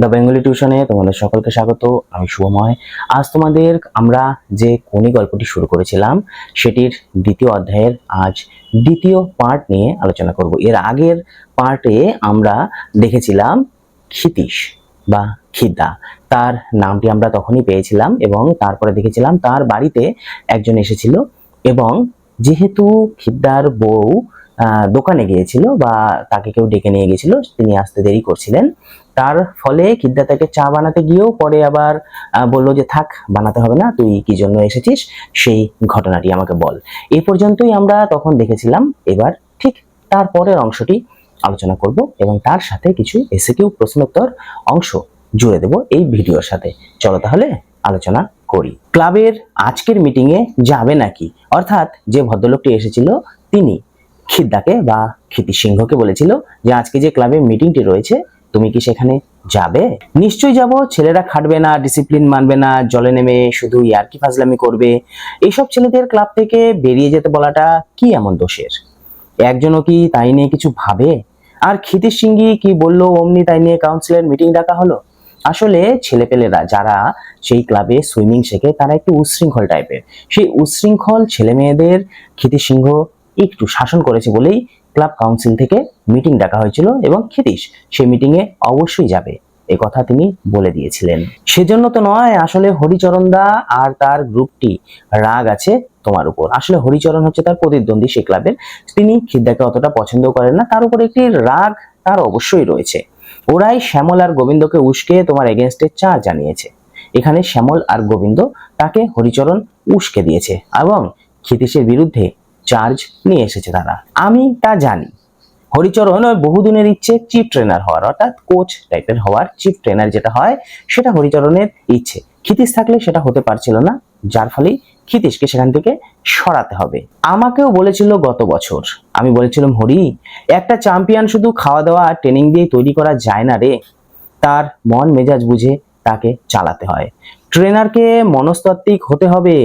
The Bengali টিউশনে তোমাদের সকলকে স্বাগত, আমি শুভময় আজ তোমাদের আমরা যে কোনি গল্পটি শুরু করেছিলাম, সেটির দ্বিতীয় অধ্যায়ের আজ দ্বিতীয় পার্ট নিয়ে আলোচনা করব। এর আগের পার্টে আমরা দেখেছিলাম ক্ষিতীশ বা খিদা তার নামটি আমরা তখনই পেয়েছিলাম এবং তারপরে দেখেছিলাম তার বাড়িতে একজন এসেছিল এবং যেহেতু খিদ্দার বউ দোকানে গিয়েছিল বা তাকে কেউ ডেকে নিয়ে গেছিল তিনি আসতে দেরি করছিলেন। তার ফলে কিদ্দা তাকে চা বানাতে গিয়েও পরে আবার বলল যে, থাক, বানাতে হবে না, তুই কি জন্য এসেছিস? সেই ঘটনাটি আমাকে বল। এ পর্যন্তই আমরা তখন দেখেছিলাম। এবার ঠিক তারপরের অংশটি আলোচনা করব এবং তার সাথে কিছু এসিকিউ প্রশ্নোত্তর অংশ জুড়ে দেব এই ভিডিওর সাথে। চলো তাহলে আলোচনা করি। ক্লাবের আজকের মিটিংয়ে যাবে নাকি? অর্থাৎ যে ভদ্রলোকটি এসেছিল, তিনি খিদ্দাকে বা ক্ষিতি সিংহকে বলেছিল যে আজকে যে ক্লাবে মিটিংটি রয়েছে, তুমি কি সেখানে যাবে? নিশ্চয়ই যাব, ছেলেরা খাটবে না ডিসিপ্লিন মানবে না, জলে নেমে শুধু ইয়ার্কি ফাজলামি করবে। এইসব ছেলেদের ক্লাব থেকে বেরিয়ে যেতে বলাটা কি এমন দোষের? একজনও কি তাই নিয়ে কিছু ভাবে? আর ক্ষিতির সিংহি কি বলল, অমনি তাই নিয়ে কাউন্সিলের মিটিং ডাকা হলো? আসলে ছেলেপেলেরা যারা সেই ক্লাবে সুইমিং শেখে, তারা একটু উচ্ছৃঙ্খল টাইপের সেই উচ্ছৃঙ্খল ছেলে মেয়েদের ক্ষিতি সিংহ একটু শাসন করেছে বলেই ক্লাব কাউন্সিল থেকে মিটিং ডাকা হয়েছিল এবং ক্ষিতীশ সেই মিটিংয়ে অবশ্যই যাবে। এ কথা তিনি বলে দিয়েছিলেন। সেজন্য তো নয়, আসলে হরিচরণ দা আর তার গ্রুপটি রাগ আছে তোমার উপর। আসলে হরিচরণ হচ্ছে তার প্রতিদ্বন্দ্বী সে ক্লাবের। তিনি খিদ্দাকে অতটা পছন্দ করেন না, তার উপর একটি রাগ তার অবশ্যই রয়েছে। ওরাই শ্যামল আর গোবিন্দকে উস্কে তোমার এগেনস্টে চার জানিয়েছে। এখানে শ্যামল আর গোবিন্দ তাকে হরিচরণ উস্কে দিয়েছে এবং ক্ষিতীশের বিরুদ্ধে চার্জ নিয়ে এসেছে তারা। আমি তা জানি। হরিচরণ ওই বহুদিনের ইচ্ছে চিফ ট্রেনার হওয়ার, অর্থাৎ কোচ টাইপের হওয়ার চিফ ট্রেনার যেটা হয়, সেটা হরিচরণের ইচ্ছে। ক্ষিতীশ থাকলে সেটা হতে পারছিল না, যার ফলেই ক্ষিতীশকে সেখান থেকে সরাতে হবে। আমাকেও বলেছিল গত বছর। আমি বলেছিলাম, হরি, একটা চ্যাম্পিয়ন শুধু খাওয়া দাওয়া আর ট্রেনিং দিয়ে তৈরি করা যায় না রে। তার মন মেজাজ বুঝে তাকে চালাতে হয়। ট্রেনারকে মনস্তাত্ত্বিক হতে হবে।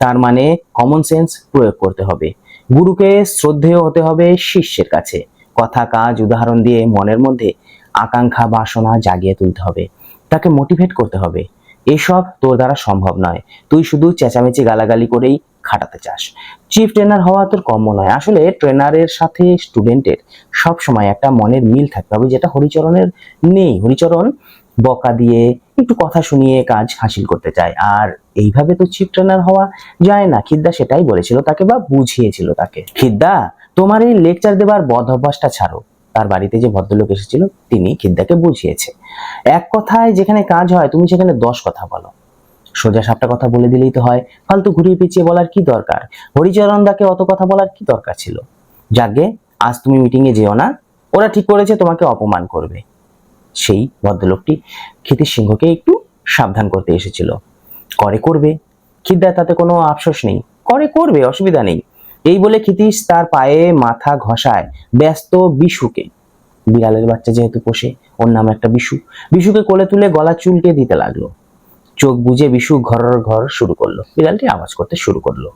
তার মানে কমন সেন্স প্রয়োগ করতে হবে। গুরুকে শ্রদ্ধেয় হতে হবে শিষ্যের কাছে। কথা, কাজ, উদাহরণ দিয়ে মনের মধ্যে আকাঙ্ক্ষা, বাসনা জাগিয়ে তুলতে হবে। তাকে মোটিভেট করতে হবে। এসব তোর দ্বারা সম্ভব নয়। তুই শুধু চেঁচামেচি, গালাগালি করেই খাটাতে চাস। চিফ ট্রেনার হওয়া তোর কম্য নয়। আসলে ট্রেনারের সাথে স্টুডেন্টের সব সময় একটা মনের মিল থাকতে হবে, যেটা হরিচরণের নেই। হরিচরণ বকা দিয়ে একটু কথা শুনিয়ে কাজ হাসিল করতে চায়। আর এইভাবে তো চিফ ট্রেনার হওয়া যায় না। খিদ্দা সেটাই বলেছিল তাকে বা বুঝিয়েছিল তাকে। খিদ্দা, তোমার এই লেকচার দেবার বদ অভ্যাসটা ছাড়ো। তার বাড়িতে যে ভদ্রলোক এসেছিল, তিনি খিদ্দাকে বুঝিয়েছে। এক কথায় যেখানে কাজ হয়, তুমি সেখানে দশ কথা বলো। সোজা সাপটা কথা বলে দিলেই তো হয়। ফালতু ঘুরিয়ে পিছিয়ে বলার কি দরকার? হরিচরণ দাকে অত কথা বলার কি দরকার ছিল? যাকে আজ তুমি মিটিংয়ে যেও না। ওরা ঠিক করেছে, তোমাকে অপমান করবে। সেই ভদ্রলোকটি ক্ষিতির সিংহকে একটু সাবধান করতে এসেছিল। করে করবে? খিদ্দার তাতে কোনো আফসোস নেই। করে করবে, অসুবিধা নেই। এই বলে ক্ষিতীশ তার পায়ে মাথা ঘষায় ব্যস্ত বিশুকে। বিড়ালের বাচ্চা যেহেতু পোষে, ওর নাম একটা বিশু। বিশুকে কোলে তুলে গলা চুলকে দিতে লাগল। চোখ বুজে বিশু ঘর ঘর শুরু করল। বিড়ালটি আওয়াজ করতে শুরু করল।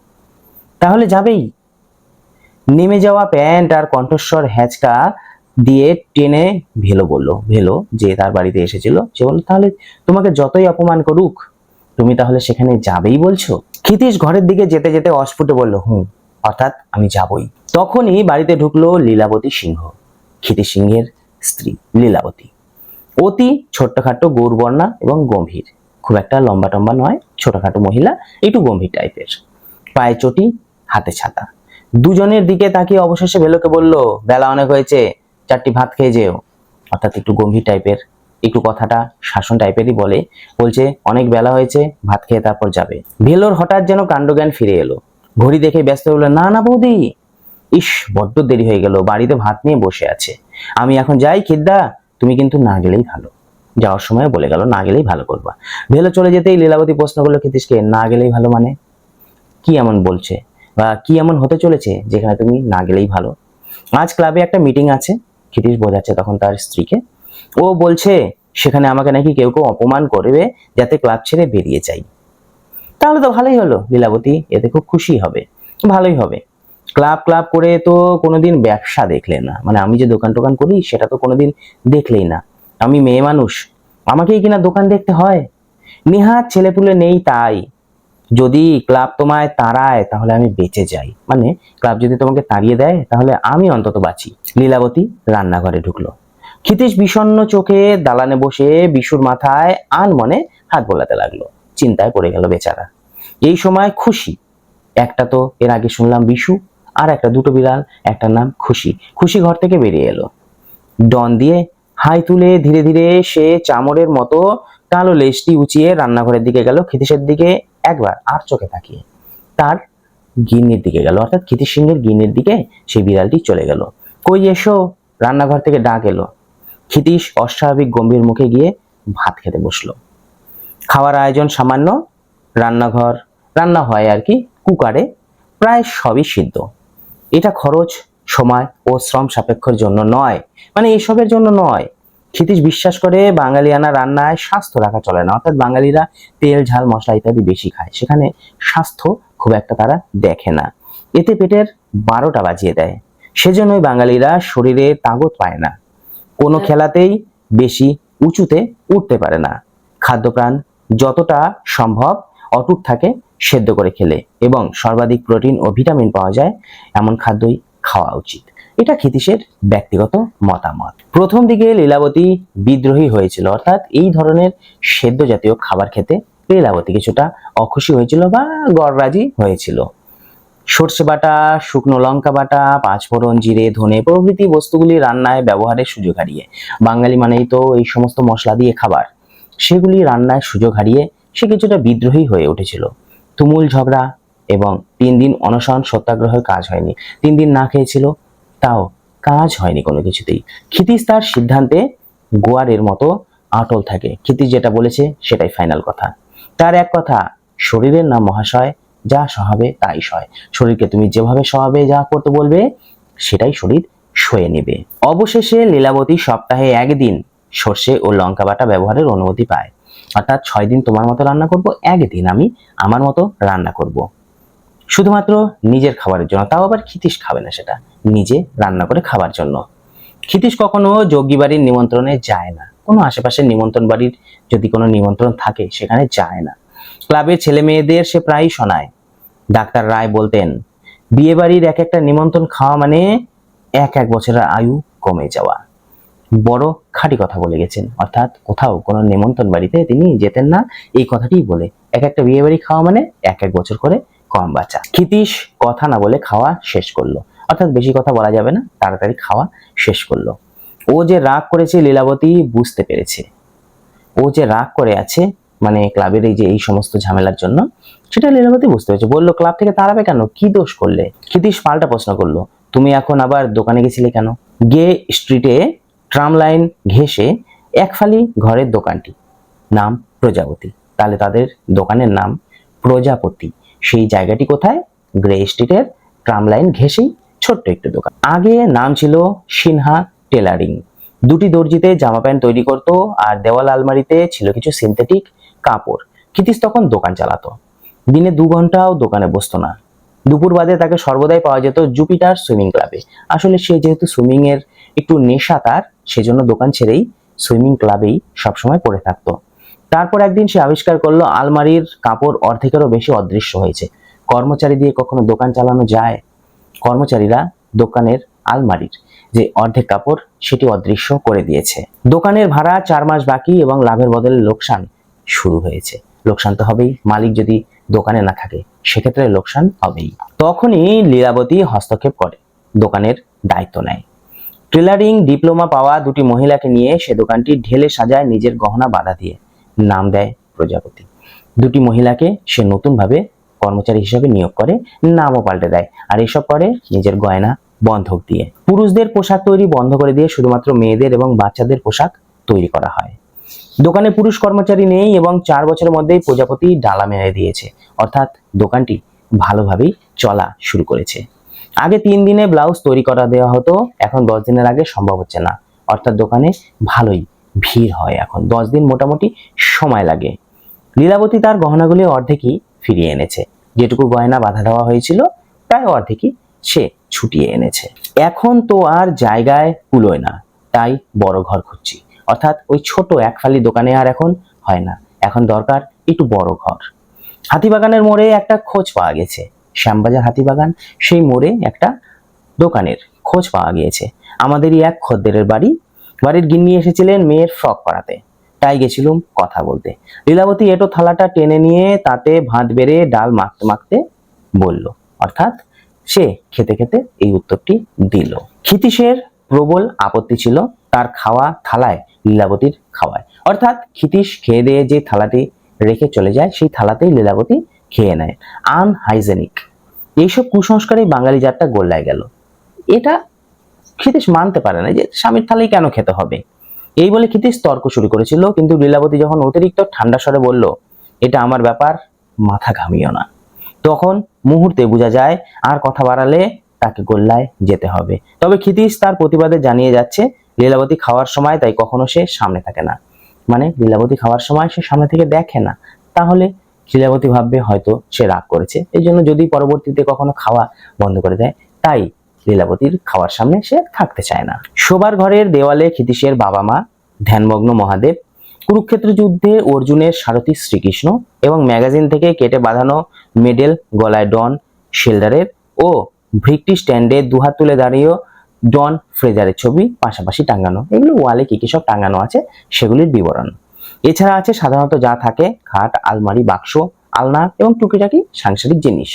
তাহলে যাবেই। নেমে যাওয়া প্যান্ট আর কণ্ঠস্বর হ্যাচকা দিয়ে টেনে ভেলো বলল, ভেলো, যে তার বাড়িতে এসেছিল, সে বলল, তাহলে তোমাকে যতই অপমান করুক, তুমি তাহলে সেখানে যাবেই বলছো? ক্ষিতীশ ঘরের দিকে যেতে যেতে অস্ফুটে বলল, হুম, অর্থাৎ আমি যাবই। তখনই বাড়িতে ঢুকলো লীলাবতী সিংহ ক্ষিতি সিংহের স্ত্রী লীলাবতী। অতি ছোট্টখাটো গৌরবর্ণা এবং গম্ভীর, খুব একটা লম্বা টম্বা নয়, ছোটখাটো মহিলা, একটু গম্ভীর টাইপের। পায়ে চটি, হাতে ছাতা। দুজনের দিকে তাকিয়ে অবশেষে ভেলোকে বলল, বেলা অনেক হয়েছে চারটি ভাত খেয়ে যেও। অর্থাৎ একটু গম্ভীর টাইপের একটু কথাটা শাসন টাইপেরই বলে, বলছে, অনেক বেলা হয়েছে, ভাত খেয়ে তারপর যাবে। ভেলোর হঠাৎ যেন কাণ্ডজ্ঞান ফিরে এলো। ঘড়ি দেখে ব্যস্ত হলো না না বৌদি। ইস, বড্ড দেরি হয়ে গেল, বাড়িতে ভাত নিয়ে বসে আছে। আমি এখন যাই, খিদ্দা। তুমি কিন্তু না গেলেই ভালো। যাওয়ার সময় বলে গেল, না গেলেই ভালো করবা। ভেলো চলে যেতেই লীলাবতী প্রশ্ন করল ক্ষিতীশকে, না গেলেই ভালো মানে? কি এমন বলছে? বা কি এমন হতে চলেছে, যেখানে তুমি না গেলেই ভালো? আজ ক্লাবে একটা মিটিং আছে। ক্ষিতীশ বোঝাচ্ছে তখন তার স্ত্রীকে। ও বলছে, সেখানে আমাকে নাকি কেউ কেউ অপমান করবে যাতে ক্লাব ছেড়ে বেরিয়ে যাই। তাহলে তো ভালোই হলো, লীলাবতী, এতে খুব খুশি হবে। ভালোই হবে। ক্লাব ক্লাব করে তো কোনোদিন ব্যবসা দেখলে না। মানে আমি যে দোকান টোকান করি, সেটা তো কোনোদিন দেখলেই না। আমি মেয়ে মানুষ, আমাকেই কিনা দোকান দেখতে হয়? নিহাত ছেলেপুলে নেই তাই। যদি ক্লাব তোমায় তাড়ায়, তাহলে আমি বেঁচে যাই। মানে ক্লাব যদি তোমাকে তাড়িয়ে দেয়, তাহলে আমি অন্তত বাঁচি। লীলাবতী রান্নাঘরে ঢুকলো। ক্ষিতীশ বিষণ্ণ চোখে দালানে বসে বিশুর মাথায় আন মনে হাত বোলাতে লাগল। চিন্তায় পড়ে গেল বেচারা। এই সময় খুশি। একটা তো এর আগে শুনলাম বিশু, আর একটা দুটো বিড়াল একটার নাম খুশি। খুশি ঘর থেকে বেরিয়ে এলো। ডন দিয়ে হাই তুলে ধীরে ধীরে সে চামড়ের মতো কালো লেজটি উঁচিয়ে রান্নাঘরের দিকে গেল, ক্ষিতীশের দিকে একবার আর চোখে তাকিয়ে। তার গিন্নির দিকে গেল, অর্থাৎ ক্ষিতীশ গিন্নির দিকে সেই বিড়ালটি চলে গেল। কই এসো? রান্নাঘর থেকে ডাক এলো। ক্ষিতীশ অস্বাভাবিক গম্ভীর মুখে গিয়ে ভাত খেতে বসল। খাওয়ার আয়োজন সামান্য, রান্নাঘর, রান্না হয় আর কি, কুকারে, প্রায় সবই সিদ্ধ। এটা খরচ, সময় ও শ্রম সাপেক্ষর জন্য নয়। মানে এসবের জন্য নয়। ক্ষিতীশ বিশ্বাস করে বাঙালিয়ানা রান্নায় স্বাস্থ্য রাখা চলে না। অর্থাৎ বাঙালিরা তেল, ঝাল, মশলা ইত্যাদি বেশি খায়। সেখানে স্বাস্থ্য খুব একটা তারা দেখে না। এতে পেটের বারোটা বাজিয়ে দেয়। সেজন্যই বাঙালিরা শরীরে তাগত পায় না। কোনো খেলাতেই বেশি উঁচুতে উঠতে পারে না। খাদ্যপ্রাণ যতটা সম্ভব অটুট থাকে সেদ্ধ করে খেলে এবং সর্বাধিক প্রোটিন ও ভিটামিন পাওয়া যায়, এমন খাদ্যই খাওয়া উচিত। এটা ক্ষিতীশের ব্যক্তিগত মতামত। প্রথম দিকে লীলাবতী বিদ্রোহী হয়েছিল, অর্থাৎ এই ধরনের সেদ্ধ জাতীয় খাবার খেতে লীলাবতী কিছুটা অখুশি হয়েছিল বা গড়রাজি হয়েছিল। সর্ষে বাটা, শুকনো লঙ্কা বাটা, পাঁচফোড়ন, জিরে, ধনে প্রভৃতি বস্তুগুলি রান্নায় ব্যবহারের সুযোগ হারিয়ে। বাঙালি মানেই তো এই সমস্ত মশলা দিয়ে খাবার। সেগুলি রান্নায় সুযোগ হারিয়ে সে কিছুটা বিদ্রোহী হয়ে উঠেছিল। তুমুল ঝগড়া এবং তিন দিন অনশন সত্যাগ্রহের কাজ হয়নি। তিন দিন না খেয়েছিল তাও কাজ হয়নি কোনো কিছুতেই। ক্ষিতীশ তার সিদ্ধান্তে গোয়ারের মতো আটল থাকে। ক্ষিতীশ যেটা বলেছে সেটাই ফাইনাল কথা। তার এক কথা, শরীরের নাম মহাশয়, যা সহাবে তাই সয়। শরীরকে তুমি যেভাবে সহাবে যা করতে বলবে, সেটাই শরীর সয়ে নেবে। অবশেষে লীলাবতী সপ্তাহে একদিন সর্ষে ও লঙ্কা বাটা ব্যবহারের অনুমতি পায়। অর্থাৎ ছয় দিন তোমার মতো রান্না করব, একদিন আমি আমার মতো রান্না করব। শুধুমাত্র নিজের খাবারের জন্য, তাও আবার ক্ষিতীশ খাবে না সেটা, নিজে রান্না করে খাবার জন্য। ক্ষিতীশ কখনো যোগী বাড়ির নিমন্ত্রণে যায় না। কোনো আশেপাশের নিমন্ত্রণ বাড়ির যদি কোনো নিমন্ত্রণ থাকে, সেখানে যায় না। ক্লাবের ছেলে মেয়েদের সে প্রায়ই শোনায়। ডাক্তার রায় বলতেন, বিয়ে বাড়ির এক একটা নিমন্ত্রণ খাওয়া মানে এক এক বছরের আয়ু কমে যাওয়া। বড় খাঁটি কথা বলে গেছেন, অর্থাৎ কোথাও কোনো নিমন্ত্রণ বাড়িতে তিনি যেতেন না, এই কথাটিই বলে। এক একটা বিয়ে বাড়ি খাওয়া মানে এক এক বছর করে কম বাঁচা ক্ষিতীশ কথা না বলে খাওয়া শেষ করল। অর্থাৎ বেশি কথা বলা যাবে না, তাড়াতাড়ি খাওয়া শেষ করল। ও যে রাগ করেছে লীলাবতী বুঝতে পেরেছে। ও যে রাগ করে আছে মানে ক্লাবের এই যে এই সমস্ত ঝামেলার জন্য, সেটা লীলাবতী বুঝতে পেরেছে। বলল, ক্লাব থেকে তাড়াবে কেন? কি দোষ করলে? ক্ষিতীশ পাল্টা প্রশ্ন করল, তুমি এখন আবার দোকানে গেছিলে কেন? গে স্ট্রিটে ট্রাম লাইন ঘেঁষে একফালি ঘরের দোকানটি, নাম প্রজাপতি। তাহলে তাদের দোকানের নাম প্রজাপতি। সেই জায়গাটি কোথায়? গ্রে স্ট্রিটের ট্রাম লাইন ঘেঁষেই ছোট্ট একটু দোকান। আগে নাম ছিল সিনহা টেলারিং। দুটি দর্জিতে জামা প্যান্ট তৈরি করত আর দেওয়াল আলমারিতে ছিল কিছু সিনথেটিক কাপড়। ক্ষিতীশ তখন দোকান চালাতো। দিনে দু ঘন্টাও দোকানে বসতো না। দুপুর বাদে তাকে সর্বদাই পাওয়া যেত জুপিটার সুইমিং ক্লাবে আসলে সে যেহেতু সুইমিংয়ের একটু নেশা তার, সেজন্য দোকান ছেড়েই সুইমিং ক্লাবেই সবসময় পড়ে থাকতো। তারপর একদিন সে আবিষ্কার করল আলমারির কাপড় অর্ধেকেরও বেশি অদৃশ্য হয়েছে। কর্মচারী দিয়ে কখনো দোকান চালানো যায়? কর্মচারীরা দোকানের আলমারির যে অর্ধেক কাপড়, সেটি অদৃশ্য করে দিয়েছে। দোকানের ভাড়া চার মাস বাকি এবং লাভের বদলে লোকসান শুরু হয়েছে। লোকসান তো হবেই, মালিক যদি দোকানে না থাকে, সেক্ষেত্রে লোকসান হবেই। তখনই লীলাবতী হস্তক্ষেপ করে, দোকানের দায়িত্ব নেয়। টেলারিং ডিপ্লোমা পাওয়া দুটি মহিলাকে নিয়ে সে দোকানটি ঢেলে সাজায় নিজের গহনা বাধা দিয়ে। নাম দেয় প্রজাপতি। দুটি মহিলাকে সে নতুনভাবে কর্মচারী হিসেবে নিয়োগ করে, নামও পাল্টে দেয় আর এসব করে নিজের গয়না, বন্ধক দিয়ে। পুরুষদের পোশাক তৈরি বন্ধ করে দিয়ে শুধুমাত্র মেয়েদের এবং বাচ্চাদের পোশাক তৈরি করা হয়। দোকানে পুরুষ কর্মচারী নেই এবং চার বছরের মধ্যেই প্রজাপতি ডালা মেরে দিয়েছে। অর্থাৎ দোকানটি ভালোভাবেই চলা শুরু করেছে। আগে তিন দিনে ব্লাউজ তৈরি করা দেওয়া হতো, এখন দশ দিনের আগে সম্ভব হচ্ছে না। অর্থাৎ দোকানে ভালোই ভিড় হয় এখন। দশ দিন মোটামুটি সময় লাগে। লীলাবতী তার গহনাগুলি অর্ধেকই ফিরিয়ে এনেছে। যেটুকু গয়না বাধা দেওয়া হয়েছিল, প্রায় অর্ধেকই সে ছুটিয়ে এনেছে। এখন তো আর জায়গায় কুলোয় না, তাই বড় ঘর খুঁজছি। অর্থাৎ ওই ছোট এক ফালি দোকানে আর এখন হয় না। এখন দরকার একটু বড় ঘর। হাতিবাগানের মোড়ে একটা খোঁজ পাওয়া গেছে। শ্যামবাজার হাতিবাগান, সেই মোড়ে একটা দোকানের খোঁজ পাওয়া গিয়েছে। আমাদেরই এক খদ্দেরের বাড়ি বাড়ির গিন্নি এসেছিলেন মেয়ের ফ্রক করাতে তাই গেছিলুম কথা বলতে। লীলাবতী এটো থালাটা টেনে নিয়ে তাতে ভাত বেড়ে ডাল মাখতে মাখতে বলল, অর্থাৎ সে খেতে খেতে এই উত্তরটি দিল। ক্ষিতীশের প্রবল আপত্তি ছিল তার খাওয়া থালায়, লীলাবতীর খাওয়ায়। অর্থাৎ ক্ষিতীশ খেয়ে দিয়ে যে থালাটি রেখে চলে যায়, সেই থালাতেই লীলাবতী খেয়ে নেয়। আনহাইজেনিক। এইসব কুসংস্কারে বাঙালি জাতটা গোল্লায় গেল। এটা ক্ষিতীশ মানতে পারে না যে স্বামীর থালাই কেন খেতে হবে। এই বলে ক্ষিতীশ তর্ক শুরু করেছিল, কিন্তু লীলাবতী যখন অতিরিক্ত ঠান্ডা স্বরে বলল, এটা আমার ব্যাপার, মাথা ঘামিও না। তখন মুহূর্তে বোঝা যায়, আর কথা বাড়ালে তাকে গোল্লায় যেতে হবে। তবে ক্ষিতীশ তার প্রতিবাদে জানিয়ে যাচ্ছে, লীলাবতী খাওয়ার সময় তাই কখনো সে সামনে থাকে না। মানে লীলাবতী খাওয়ার সময় সে সামনে থেকে দেখে না। তাহলে লীলাবতী ভাববে হয়তো সে রাগ করেছে। এই জন্য যদি পরবর্তীতে কখনো খাওয়া বন্ধ করে দেয়, তাই লীলাবতীর খাওয়ার সামনে সে থাকতে চায় না। শোবার ঘরের দেওয়ালে ক্ষিতীশের বাবা মা, ধ্যানমগ্ন মহাদেব, কুরুক্ষেত্র যুদ্ধে অর্জুনের সারথী শ্রীকৃষ্ণ এবং ম্যাগাজিন থেকে কেটে বাঁধানো মেডেল, গলায় ডন, শেল্ডারের ও ভ্রিকটি স্ট্যান্ডে দুহাত তুলে দাঁড়িয়েও ডন ফ্রেজারের ছবি পাশাপাশি টাঙানো। এগুলো ওয়ালে কি কি সব টাঙানো আছে সেগুলির বিবরণ। এছাড়া আছে সাধারণত যা থাকে, খাট, আলমারি, বাক্স, আলনা এবং টুকিটাকি সাংসারিক জিনিস।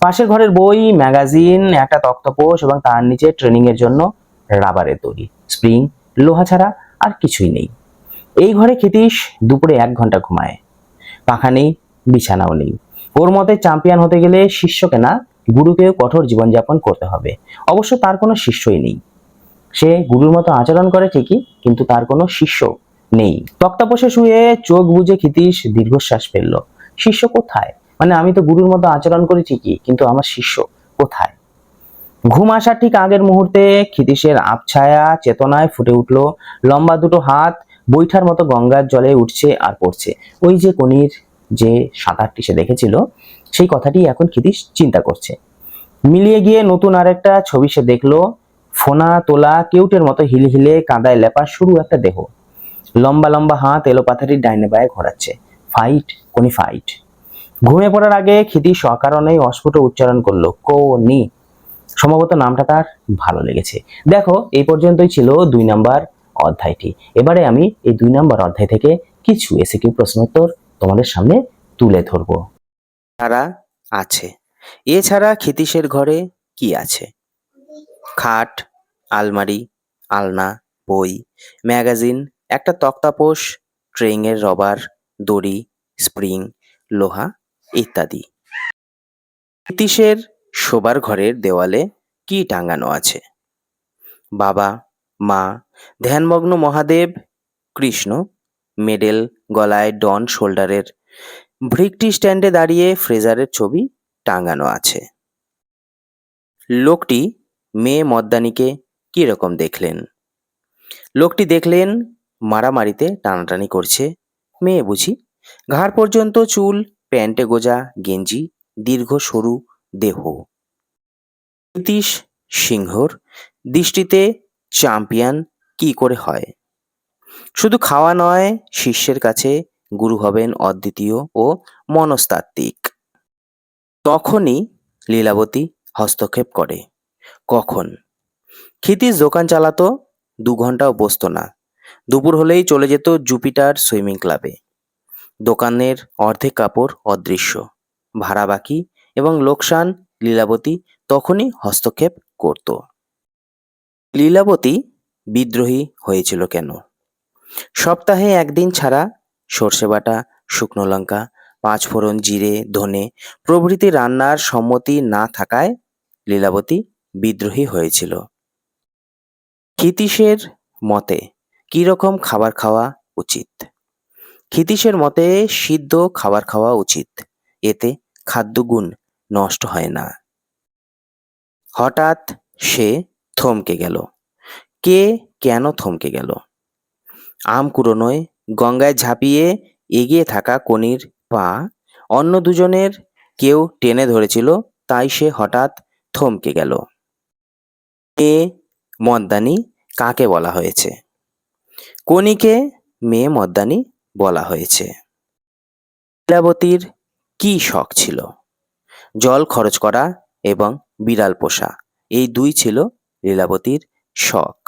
পাশের ঘরের বই, ম্যাগাজিন, একটা তক্তপোষ এবং তার নিচে ট্রেনিং এর জন্য রাবারের তৈরি। স্প্রিং, লোহা ছাড়া আর কিছুই নেই। এই ঘরে ক্ষিতীশ দুপুরে এক ঘণ্টা ঘুমায়। পাখা নেই, বিছানাও নেই। ওর মতে চ্যাম্পিয়ন হতে গেলে শিষ্যকে না, গুরুকেও কঠোর জীবনযাপন করতে হবে। অবশ্য তার কোনো শিষ্যই নেই। সে গুরুর মতো আচরণ করে ঠিকই, কিন্তু তার কোনো শিষ্য নেই। তক্তাপোষে শুয়ে চোখ বুজে ক্ষিতীশ দীর্ঘশ্বাস ফেলল। শিষ্য কোথায়? মানে আমি তো গুরুর মতো আচরণ করি ঠিকই, কিন্তু আমার শিষ্য কোথায়? ঘুম আসার ঠিক আগের মুহূর্তে, ক্ষিতীশের আবছায়া চেতনায় ফুটে উঠল। লম্বা দুটো হাত বৈঠার মতো গঙ্গার জলে উঠছে আর পড়ছে। ওই যে কনির যে সাঁতারটি সে দেখেছিল, সেই কথাটি এখন ক্ষিতীশ চিন্তা করছে। মিলিয়ে গিয়ে নতুন আরেকটা ছবি সে দেখল, ফোনা তোলা কেউটের মতো হিলে হিলে কাদায় লেপা শুরু একটা দেহ। লম্বা লম্বা হাত এলোপাথারির ডাইনে বায়ে ঘোরাচ্ছে। ফাইট, কোনি ফাইট। ঘুমিয়ে পড়ার আগে ক্ষিতীশ অকারণেই অস্ফুট উচ্চারণ করল কো নি সম্ভবত নামটা তার ভালো লেগেছে। দেখো, এই পর্যন্তই ছিল দুই নাম্বার অধ্যায়টি। এবারে আমি এই দুই নাম্বার অধ্যায় থেকে কিছু এসে এসিকিউ প্রশ্নোত্তর তোমাদের সামনে তুলে ধরবো। তারা আছে। এছাড়া ক্ষিতীশের ঘরে কি আছে? খাট, আলমারি, আলনা, বই, ম্যাগাজিন, একটা তক্তাপোষ ট্রেইংয়ের রবার, দড়ি, স্প্রিং, লোহা ইত্যাদি। ক্ষিতীশের শোবার ঘরের দেওয়ালে কি টাঙানো আছে? বাবা, মা, ধ্যানমগ্ন মহাদেব, কৃষ্ণ, মেডেল গলায় ডন শোল্ডারের ভ্রিকটি স্ট্যান্ডে দাঁড়িয়ে ফ্রেজারের ছবি টাঙানো আছে। লোকটি মেয়ে মদ্দানিকে কীরকম দেখলেন? লোকটি দেখলেন মারামারিতে টানাটানি করছে, মেয়ে বুঝি। ঘাড় পর্যন্ত চুল প্যান্টে গোজা, গেঞ্জি, দীর্ঘ সরু দেহ। নীতিশ সিংহর দৃষ্টিতে চ্যাম্পিয়ন কি করে হয়? শুধু খাওয়া নয়, শিষ্যের কাছে গুরু হবেন অদ্বিতীয় ও মনস্তাত্ত্বিক। তখনই লীলাবতী হস্তক্ষেপ করে। কখন? ক্ষিতীশ দোকান চালাতো, দু ঘন্টাও বসতো না। দুপুর হলেই চলে যেত জুপিটার সুইমিং ক্লাবে। দোকানের অর্ধেক কাপড় অদৃশ্য। ভাড়া বাকি এবং লোকসান লীলাবতী তখনই হস্তক্ষেপ করত। লীলাবতী বিদ্রোহী হয়েছিল কেন? সপ্তাহে একদিন ছাড়া সর্ষে বাটা, শুকনো লঙ্কা, পাঁচফোড়ন জিরে, ধনে প্রভৃতি রান্নার সম্মতি না থাকায় লীলাবতী বিদ্রোহী হয়েছিল। ক্ষিতীশের মতে কি রকম খাবার খাওয়া উচিত? ক্ষিতীশের মতে, সিদ্ধ খাবার খাওয়া উচিত। এতে খাদ্যগুণ নষ্ট হয় না। হঠাৎ সে থমকে গেল। কে কেন থমকে গেল? আম কুড়োনোয় গঙ্গায় ঝাঁপিয়ে এগিয়ে থাকা কনির পা অন্য দুজনের কেউ টেনে ধরেছিল, তাই সে হঠাৎ থমকে গেল। এ মদ্দানি কাকে বলা হয়েছে? কোনিকে মেয়ে মদ্দানি বলা হয়েছে। লীলাবতীর কি শখ ছিল? জল খরচ করা এবং বিড়াল পোষা, এই দুই ছিল লীলাবতীর শখ।